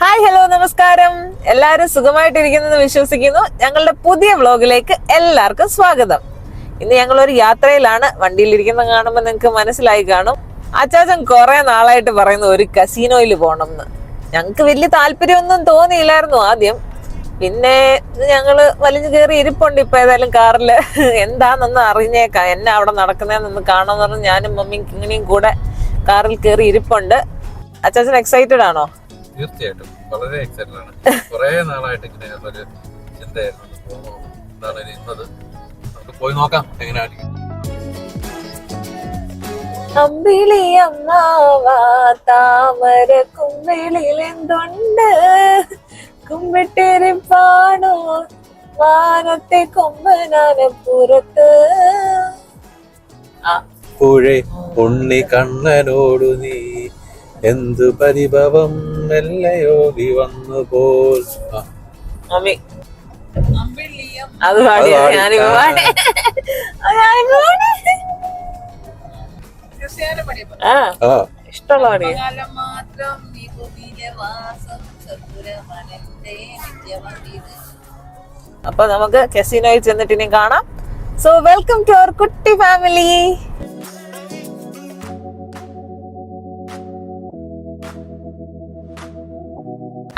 Hi hello നമസ്കാരം. എല്ലാവരും സുഖമായിട്ടിരിക്കുന്നെന്ന് വിശ്വസിക്കുന്നു. ഞങ്ങളുടെ പുതിയ വ്ലോഗിലേക്ക് എല്ലാവർക്കും സ്വാഗതം. ഇന്ന് ഞങ്ങൾ ഒരു യാത്രയിലാണ്. വണ്ടിയിലിരിക്കുന്ന കാണുമ്പോൾ നിങ്ങൾക്ക് മനസ്സിലായി കാണും. അച്ചാച്ചൻ കുറെ നാളായിട്ട് പറയുന്നു ഒരു കസീനോയിൽ പോകണം എന്ന് ഞങ്ങൾക്ക് വലിയ താല്പര്യമൊന്നും തോന്നിയില്ലായിരുന്നു ആദ്യം. പിന്നെ ഞങ്ങൾ വലിഞ്ഞു കയറി ഇരിപ്പുണ്ട് ഇപ്പൊ ഏതായാലും കാറിൽ എന്താണെന്നൊന്ന് അറിഞ്ഞേക്കാം. എന്നെ അവിടെ നടക്കുന്നതെന്നൊന്ന് കാണാമെന്ന് പറഞ്ഞ് ഞാനും മമ്മിയും ഇങ്ങനെയും കൂടെ കാറിൽ കയറി ഇരിപ്പുണ്ട്. അച്ചാച്ചൻ എക്സൈറ്റഡ് ആണോ? തീർച്ചയായിട്ടും. വളരെ എക്സൈറ്റഡ് ആണ്. കുറെ നാളായിട്ട് ഇങ്ങനെ ഒരു ചിന്തയായിരുന്നു. എന്താണ് ഇന്നത്? നമുക്ക് പോയി നോക്കാം എങ്ങനെയായിരിക്കും. അമ്പിളി അമ്മാവാ താമര കുമ്പിളിൽ എന്തുണ്ട്? കുമ്പിട്ടിരിപ്പാണോ വാനത്തെ കൊമ്പനാന പുറത്ത്. പുഴ ഉണ്ണി കണ്ണനോടു നീ എന്തു പരിഭവം? മെല്ലയോടി വന്നു പോൽ. അത് പാടി. ഞാനിപ്പോ പാടി. ഇഷ്ടമുള്ള പാടി അപ്പൊ നമുക്ക് കെസിനോയിൽ ചെന്നിട്ട് ഇനി കാണാം. സോ വെൽക്കം ടു അവർ കുട്ടി ഫാമിലി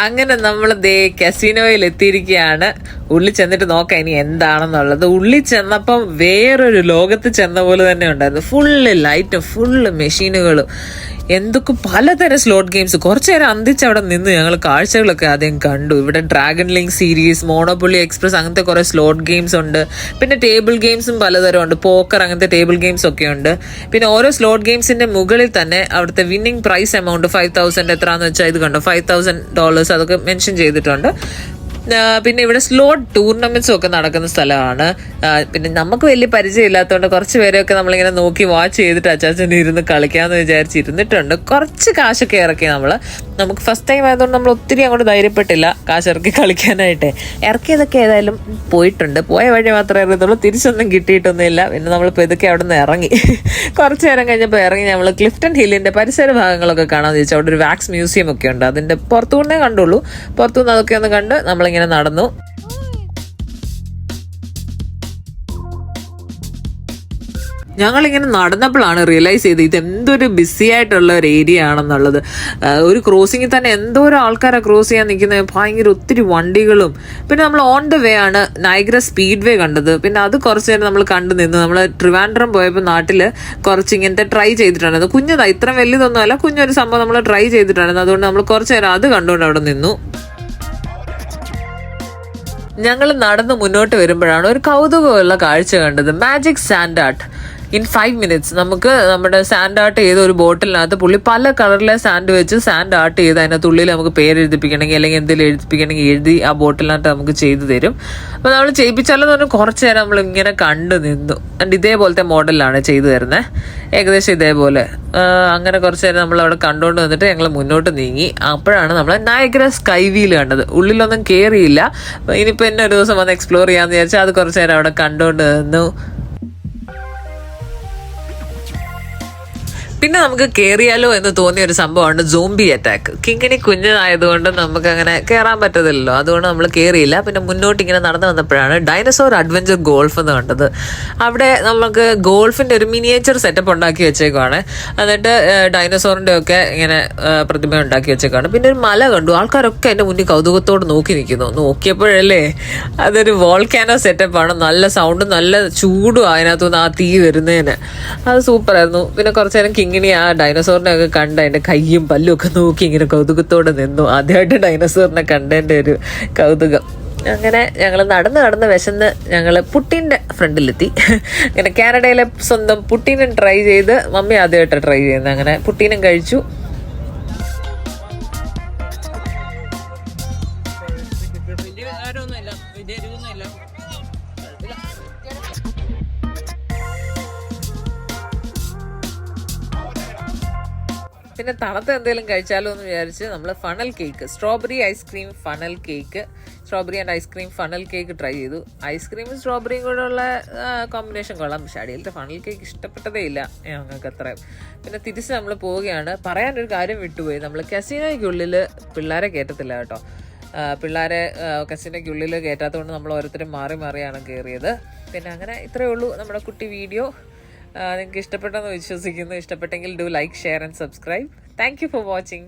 അങ്ങനെ നമ്മൾ ദേ കസിനോയിൽ എത്തിയിരിക്കുകയാണ് ഉള്ളിൽ ചെന്നിട്ട് നോക്കാം ഇനി എന്താണെന്നുള്ളത്. ഉള്ളിൽ ചെന്നപ്പം വേറൊരു ലോകത്ത് ചെന്ന പോലെ തന്നെ ഉണ്ടായിരുന്നു. ഫുള്ള് ലൈറ്റും ഫുള്ള് മെഷീനുകളും എന്തൊക്കെ പലതരം സ്ലോട്ട് ഗെയിംസ് കുറച്ചു നേരം അന്തിച്ച് അവിടെ നിന്ന് ഞങ്ങൾ കാഴ്ചകളൊക്കെ ആദ്യം കണ്ടു. ഇവിടെ dragon link series monopoly express അങ്ങനത്തെ കുറെ സ്ലോട്ട് ഗെയിംസ് ഉണ്ട്. പിന്നെ ടേബിൾ ഗെയിംസും പലതരം ഉണ്ട്. പോക്കർ അങ്ങനത്തെ ടേബിൾ ഗെയിംസ് ഒക്കെ ഉണ്ട്. പിന്നെ ഓരോ സ്ലോട്ട് ഗെയിംസിന്റെ മുകളിൽ തന്നെ അവിടുത്തെ winning prize amount five thousand എത്രയാണെന്ന് വെച്ചാൽ ഇത് കണ്ടോ? ഫൈവ് തൗസൻഡ് ഡോളേഴ്സ് അതൊക്കെ മെൻഷൻ ചെയ്തിട്ടുണ്ട്. പിന്നെ ഇവിടെ സ്ലോട്ട് ടൂർണമെന്റ്സും ഒക്കെ നടക്കുന്ന സ്ഥലമാണ്. പിന്നെ നമുക്ക് വലിയ പരിചയമില്ലാത്തതുകൊണ്ട് കുറച്ച് പേരെയൊക്കെ നമ്മളിങ്ങനെ നോക്കി വാച്ച് ചെയ്തിട്ട് അച്ചാച്ചൻ ഇരുന്ന് കളിക്കാമെന്ന് വിചാരിച്ചിരുന്നിട്ടുണ്ട് കുറച്ച് കാശൊക്കെ ഇറക്കി നമ്മൾ നമുക്ക് ഫസ്റ്റ് ടൈം ആയതുകൊണ്ട് നമ്മൾ ഒത്തിരി അങ്ങോട്ട് ധൈര്യപ്പെട്ടില്ല കാശ് ഇറക്കി കളിക്കാനായിട്ട്. ഇറക്കിയതൊക്കെ ഏതായാലും പോയിട്ടുണ്ട്. പോയ വഴി മാത്രമേ അറിയത്തുള്ളൂ. തിരിച്ചൊന്നും കിട്ടിയിട്ടൊന്നുമില്ല. പിന്നെ നമ്മളിപ്പോൾ ഇതൊക്കെ അവിടെ നിന്ന് ഇറങ്ങി. കുറച്ച് നേരം കഴിഞ്ഞപ്പോൾ ഇറങ്ങി നമ്മൾ ക്ലിഫ്റ്റൺ ഹില്ലിന്റെ പരിസര ഭാഗങ്ങളൊക്കെ കാണാമെന്ന് ചോദിച്ചാൽ അവിടെ ഒരു വാക്സ് മ്യൂസിയം ഒക്കെ ഉണ്ട്. അതിന്റെ പുറത്തുനിന്നേ കണ്ടുള്ളൂ. പുറത്തുനിന്ന് അതൊക്കെ ഒന്ന് കണ്ട് നമ്മളിങ്ങനെ നടന്നു. ഞങ്ങളിങ്ങനെ നടന്നപ്പോഴാണ് റിയലൈസ് ചെയ്തത് ഇത് എന്തൊരു ബിസി ആയിട്ടുള്ള ഒരു ഏരിയ ആണെന്നുള്ളത്. ഒരു ക്രോസിങ്ങിൽ തന്നെ എന്തോരം ആൾക്കാരാണ് ക്രോസ് ചെയ്യാൻ നിൽക്കുന്നത്. ഭയങ്കര ഒത്തിരി വണ്ടികളും. പിന്നെ നമ്മൾ ഓൺ ദ വേ ആണ് നൈഗ്ര സ്പീഡ് വേ കണ്ടത്. പിന്നെ അത് കുറച്ച് നേരം നമ്മൾ കണ്ടു നിന്ന്. നമ്മൾ ട്രിവാൻഡ്രം പോയപ്പോൾ നാട്ടിൽ കുറച്ച് ഇങ്ങനത്തെ ട്രൈ ചെയ്തിട്ടുണ്ടായിരുന്നു. കുഞ്ഞതാണ് ഇത്ര വലിയതൊന്നും അല്ല കുഞ്ഞൊരു സംഭവം നമ്മൾ ട്രൈ ചെയ്തിട്ടുണ്ടായിരുന്നു. അതുകൊണ്ട് നമ്മൾ കുറച്ച് നേരം അത് കണ്ടുകൊണ്ട് അവിടെ നിന്നു. ഞങ്ങൾ നടന്ന് മുന്നോട്ട് വരുമ്പോഴാണ് ഒരു കൗതുകമുള്ള കാഴ്ച കണ്ടത്. Magic sand art in five minutes നമുക്ക് നമ്മുടെ സാൻഡ് ആർട്ട് ചെയ്ത ഒരു ബോട്ടിലിനകത്ത് പുള്ളി പല കളറിലെ സാൻഡ് വെച്ച് സാൻഡ് ആർട്ട് ചെയ്ത് അതിനകത്ത് ഉള്ളിൽ നമുക്ക് പേര് എഴുതിപ്പിക്കണമെങ്കിൽ അല്ലെങ്കിൽ എന്തെങ്കിലും എഴുതിപ്പിക്കണമെങ്കിൽ എഴുതി ആ ബോട്ടിലിനകത്ത് നമുക്ക് ചെയ്തു തരും. അപ്പോൾ നമ്മൾ ചെയ്യിപ്പിച്ചാലെന്ന് പറഞ്ഞാൽ കുറച്ച് നേരം നമ്മൾ ഇങ്ങനെ കണ്ടു നിന്നു. ആൻഡ് ഇതേപോലത്തെ മോഡലാണ് ചെയ്തു തരുന്നത് ഏകദേശം ഇതേപോലെ. അങ്ങനെ കുറച്ച് നേരം നമ്മൾ അവിടെ കണ്ടുകൊണ്ട് വന്നിട്ട് ഞങ്ങൾ മുന്നോട്ട് നീങ്ങി. അപ്പോഴാണ് നമ്മൾ നയഗ്ര സ്കൈ വീൽ കണ്ടത്. ഉള്ളിലൊന്നും കയറിയില്ല ഇനിയിപ്പോൾ എന്നെ ഒരു ദിവസം വന്ന് എക്സ്പ്ലോർ ചെയ്യാമെന്ന് വിചാരിച്ചാൽ അത് കുറച്ച് നേരം അവിടെ കണ്ടുകൊണ്ട് നിന്നു. പിന്നെ നമുക്ക് കേറിയാലോ എന്ന് തോന്നിയ ഒരു സംഭവമാണ് സോംബി അറ്റാക്ക് കിങ്ങിണി കുഞ്ഞായതുകൊണ്ട് നമുക്ക് അങ്ങനെ കയറാൻ പറ്റത്തില്ലല്ലോ. അതുകൊണ്ട് നമ്മൾ കയറിയില്ല പിന്നെ മുന്നോട്ട് ഇങ്ങനെ നടന്നു വന്നപ്പോഴാണ് ഡൈനസോർ അഡ്വഞ്ചർ ഗോൾഫ് എന്ന് കണ്ടത്. അവിടെ നമുക്ക് ഗോൾഫിന്റെ ഒരു മിനിയേച്ചർ സെറ്റപ്പ് ഉണ്ടാക്കി വെച്ചേക്കുവാണ്. എന്നിട്ട് ഡൈനസോറിന്റെ ഒക്കെ ഇങ്ങനെ പ്രതിമ ഉണ്ടാക്കി വെച്ചേക്കാണ് പിന്നെ ഒരു മല കണ്ടു. ആൾക്കാരൊക്കെ എന്റെ മുന്നിൽ കൗതുകത്തോട് നോക്കി നിൽക്കുന്നു. നോക്കിയപ്പോഴല്ലേ അതൊരു വോൾക്കാനോ സെറ്റപ്പാണ് നല്ല സൗണ്ടും നല്ല ചൂടും അതിനകത്തുനിന്ന് ആ തീ വരുന്നതിന്. അത് സൂപ്പറായിരുന്നു പിന്നെ കുറച്ച് നേരം കിങ്ങിണി ആ ഡൈനോസോറിനെ ഒക്കെ കണ്ട് അതിന്റെ കയ്യും പല്ലും ഒക്കെ നോക്കി ഇങ്ങനെ കൗതുകത്തോടെ നിന്നു. ആദ്യമായിട്ട് ഡൈനോസോറിനെ കണ്ടതിന്റെ ഒരു കൗതുകം. അങ്ങനെ ഞങ്ങൾ നടന്ന് നടന്ന് വിശന്ന് ഞങ്ങൾ പുട്ടീന്റെ ഫ്രണ്ടിലെത്തി. അങ്ങനെ കാനഡയിലെ സ്വന്തം പുട്ടീനും ട്രൈ ചെയ്ത് മമ്മി ആദ്യമായിട്ട് ട്രൈ ചെയ്യുന്നത്. അങ്ങനെ പുട്ടീനും കഴിച്ചു. പിന്നെ തണുത്ത എന്തെങ്കിലും കഴിച്ചാലോ എന്ന് വിചാരിച്ച് നമ്മൾ funnel cake strawberry ice cream funnel cake strawberry and ice cream funnel cake try ചെയ്തു. ഐസ്ക്രീമും സ്ട്രോബെറിയും കൂടെ ഉള്ള കോമ്പിനേഷൻ കൊള്ളാം. പക്ഷേ അടിയിലത്തെ ഫണൽ കേക്ക് ഇഷ്ടപ്പെട്ടതേ ഇല്ല ഞങ്ങൾക്ക് അത്ര പിന്നെ തിരിച്ച് നമ്മൾ പോവുകയാണ്. പറയാനൊരു കാര്യം വിട്ടുപോയി. നമ്മൾ കസീനോയ്ക്കുള്ളിൽ പിള്ളേരെ കയറ്റത്തില്ല കേട്ടോ. പിള്ളേരെ കസീനയ്ക്കുള്ളിൽ കയറ്റാത്തതുകൊണ്ട് നമ്മൾ ഓരോരുത്തരും മാറി മാറിയാണ് കയറിയത് പിന്നെ അങ്ങനെ ഇത്രയേ ഉള്ളൂ നമ്മുടെ കുട്ടി വീഡിയോ നിങ്ങൾക്ക് ഇഷ്ടപ്പെട്ടെന്ന് വിശ്വസിക്കുന്നു. ഇഷ്ടപ്പെട്ടെങ്കിൽ do like share and subscribe thank for watching